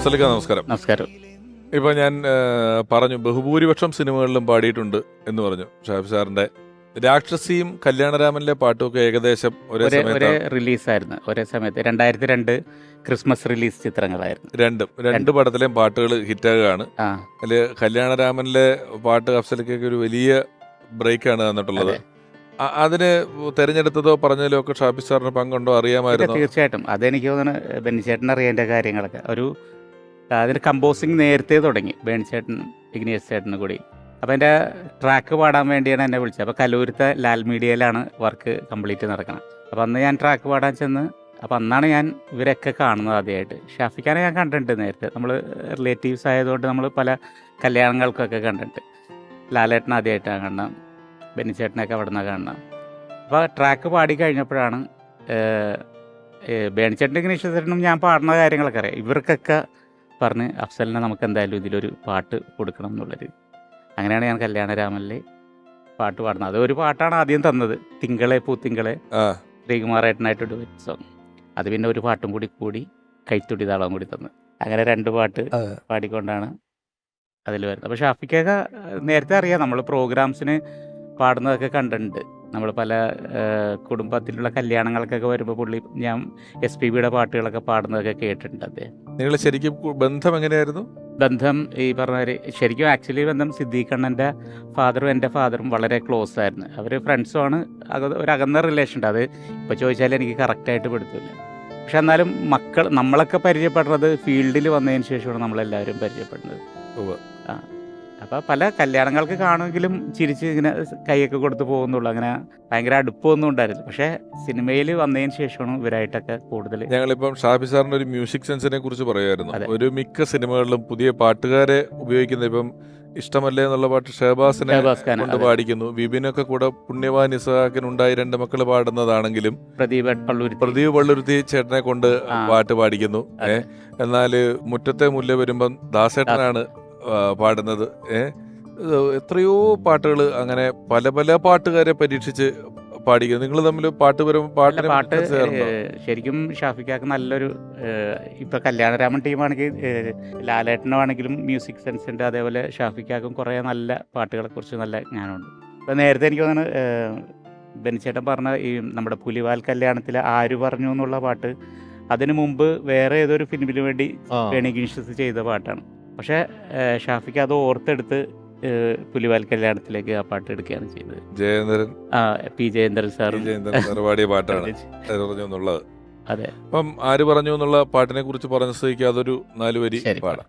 അഫ്സലിക്ക നമസ്കാരം. നമസ്കാരം. ഇപ്പൊ ഞാൻ പറഞ്ഞു ബഹുഭൂരിപക്ഷം സിനിമകളിലും പാടിയിട്ടുണ്ട് എന്ന് പറഞ്ഞു ഷാഫി സാറിന്റെ. രാക്ഷസിയും കല്യാണരാമനിലെ പാട്ടുമൊക്കെ ഏകദേശം ഒരേ ഒരേ റിലീസായിരുന്നു. ഒരേ സമയത്ത് രണ്ടായിരത്തി രണ്ട് ക്രിസ്മസ് റിലീസ് ചിത്രങ്ങളായിരുന്നു. രണ്ടും. രണ്ട് പടത്തിലെയും പാട്ടുകൾ ഹിറ്റാകുകയാണ്. അതിൽ കല്യാണരാമനിലെ പാട്ട് അഫ്സലിക്കൊക്കെ ഒരു വലിയ ബ്രേക്കാണ് തന്നിട്ടുള്ളത്. അതിന് തെരഞ്ഞെടുത്തതോ പറഞ്ഞതിലോ ഒക്കെ ഷാഫി സാറിന് പങ്കുണ്ടോ അറിയാമായിരുന്നു? തീർച്ചയായിട്ടും. അതെനിക്ക് തോന്നുന്നു ബെന്നിച്ചേട്ടൻ അറിയാന്റെ കാര്യങ്ങളൊക്കെ. ഒരു അതിന് കമ്പോസിങ് നേരത്തെ തുടങ്ങി ബേൺചേട്ടൻ ഇഗ്നേഷ് ചേട്ടനും കൂടി. അപ്പോൾ എന്റെ ട്രാക്ക് പാടാൻ വേണ്ടിയാണ് എന്നെ വിളിച്ചത്. അപ്പോൾ കലൂരത്തെ ലാൽ മീഡിയയിലാണ് വർക്ക് കംപ്ലീറ്റ് നടക്കുന്നത് അപ്പോൾ അന്ന് ഞാൻ ട്രാക്ക് പാടാൻ ചെന്ന് അപ്പോൾ അന്നാണ് ഞാൻ ഇവരൊക്കെ കാണുന്നത് ആദ്യമായിട്ട്. ഷാഫിക്കാനെ ഞാൻ കണ്ടിട്ടുണ്ട് നേരത്തെ. നമ്മൾ റിലേറ്റീവ്സ് ആയതുകൊണ്ട് നമ്മൾ പല കല്യാണങ്ങൾക്കൊക്കെ കണ്ടിട്ടുണ്ട്. ലാലേട്ടൻ ആദ്യമായിട്ടാണ് കാണണം ബെന്നിച്ചേട്ടനൊക്കെ അവിടെ നിന്നാണ് കാണണം അപ്പോൾ ട്രാക്ക് പാടി കഴിഞ്ഞപ്പോഴാണ് ബേണിച്ചേട്ടന്റെ ഗണേശേട്ടനും ഞാൻ പാടുന്ന കാര്യങ്ങളൊക്കെ അറിയാം. ഇവർക്കൊക്കെ പറഞ്ഞ് അഫ്സലിനെ നമുക്ക് എന്തായാലും ഇതിലൊരു പാട്ട് കൊടുക്കണം എന്നുള്ളത്. അങ്ങനെയാണ് ഞാൻ കല്യാണരാമനിലെ പാട്ട് പാടുന്നത്. അത് ഒരു പാട്ടാണ് ആദ്യം തന്നത്. തിങ്കളെ പൂത്തിങ്കളെ ആ. ശ്രീകുമാറേട്ടനായിട്ടൊരു സോങ് അത് പിന്നെ ഒരു പാട്ടും കൂടി കൂടി കൈത്തുടി താളം കൂടി തന്നു. അങ്ങനെ രണ്ട് പാട്ട്. പാടിക്കൊണ്ടാണ് അതിൽ വരുന്നത്. അപ്പോൾ ഷാഫിക്കൊക്കെ നേരത്തെ അറിയാം. നമ്മൾ പ്രോഗ്രാംസിന് പാടുന്നതൊക്കെ കണ്ടിട്ടുണ്ട്. നമ്മൾ പല കുടുംബത്തിലുള്ള കല്യാണങ്ങൾക്കൊക്കെ വരുമ്പോൾ പുള്ളി ഞാൻ എസ് പി ബിയുടെ പാട്ടുകളൊക്കെ പാടുന്നതൊക്കെ കേട്ടിട്ടുണ്ട് അദ്ദേഹം. നിങ്ങൾ ശരിക്കും ബന്ധം എങ്ങനെയായിരുന്നു? ബന്ധം ഈ പറഞ്ഞ ശരിക്കും ആക്ച്വലി ബന്ധം സിദ്ദീഖ് അണ്ണന്റെ ഫാദറും എന്റെ ഫാദറും വളരെ ക്ലോസ് ആയിരുന്നു. അവർ ഫ്രണ്ട്സുമാണ് ഒരു അകന്ന റിലേഷൻ ഉണ്ട്. അത് ഇപ്പോൾ ചോദിച്ചാൽ എനിക്ക് കറക്റ്റായിട്ട് പെടുത്തില്ല. പക്ഷെ എന്നാലും മക്കൾ നമ്മളൊക്കെ പരിചയപ്പെടുന്നത് ഫീൽഡിൽ വന്നതിന് ശേഷമാണ് നമ്മളെല്ലാവരും പരിചയപ്പെടുന്നത്. ഓ ആ. അപ്പോൾ പല കല്യാണങ്ങൾക്ക് കാണുമെങ്കിലും ചിരിച്ച് ഇങ്ങനെ കൈയൊക്കെ കൊടുത്ത് പോകുന്നുള്ളൂ. അങ്ങനെ ഭയങ്കര അടുപ്പമൊന്നും ഉണ്ടായിരുന്നില്ല. പക്ഷേ സിനിമയിൽ വന്നതിന് ശേഷമാണ് ഇവരായിട്ടൊക്കെ കൂടുതൽ ഞങ്ങളിപ്പം ഷാഫി സാറിന്റെ ഒരു മ്യൂസിക് സെൻസിനെ കുറിച്ച് പറയുമായിരുന്നു ഒരു മിക്ക സിനിമകളിലും പുതിയ പാട്ടുകാരെ ഉപയോഗിക്കുന്ന ഇപ്പം ഇഷ്ടമല്ലേ എന്നുള്ള പാട്ട് ഷഹബാസിനെ കൊണ്ട്. പാടിക്കുന്നു. വിപിനൊക്കെ കൂടെ പുണ്യവാൻ ഇസഹാക്കിനുണ്ടായി രണ്ട് മക്കൾ പാടുന്നതാണെങ്കിലും പ്രദീപ് പ്രദീപ് പള്ളുരുത്തി ചേട്ടനെ കൊണ്ട് പാട്ട് പാടിക്കുന്നു. എന്നാൽ എന്നാൽ മുറ്റത്തെ മുല്ല വരുമ്പം ദാസേട്ടനാണ് പാടുന്നത്. ഏ? എത്രയോ പാട്ടുകൾ അങ്ങനെ പല പല പാട്ടുകാരെ പരീക്ഷിച്ച് പാടിക്കുന്നു. നിങ്ങൾ തമ്മിൽ പാട്ട് പാട്ട്? ഏഹ്, ശരിക്കും ഷാഫിക്കാക്ക് നല്ലൊരു ഇപ്പൊ കല്യാണരാമൻ ടീമാണെങ്കിൽ ലാലേട്ടനാണെങ്കിലും മ്യൂസിക് സെൻസ് ഉണ്ട് അതേപോലെ ഷാഫിക്കാക്കും കുറെ നല്ല പാട്ടുകളെ കുറിച്ച് നല്ല ജ്ഞാനമുണ്ട്. ഇപ്പൊ നേരത്തെ എനിക്ക് തോന്നുന്നു ബെനിച്ചേട്ടൻ പറഞ്ഞ ഈ നമ്മുടെ പുലിവാൽ കല്യാണത്തിൽ ആര് പറഞ്ഞു എന്നുള്ള പാട്ട് അതിനു മുമ്പ് വേറെ ഏതൊരു ഫിലിമിന് വേണ്ടി വേണി ഗിൻഷസ് ചെയ്ത പാട്ടാണ്. പക്ഷേ ഷാഫിക്ക് അത് ഓർത്തെടുത്ത് പുലിവാൽ കല്യാണത്തിലേക്ക് ആ പാട്ട് എടുക്കുകയാണ് ചെയ്തത്. ജയേന്ദ്രൻ ആ പി ജയേന്ദ്രൻ സാർ പാടിയ പാട്ടാണ്. ആര് പറഞ്ഞു എന്നുള്ളത്. അതെ. അപ്പം ആര് പറഞ്ഞു എന്നുള്ള പാട്ടിനെ കുറിച്ച് പറഞ്ഞ സ്ഥിതിക്ക് അതൊരു നാലുവരി പാടാം.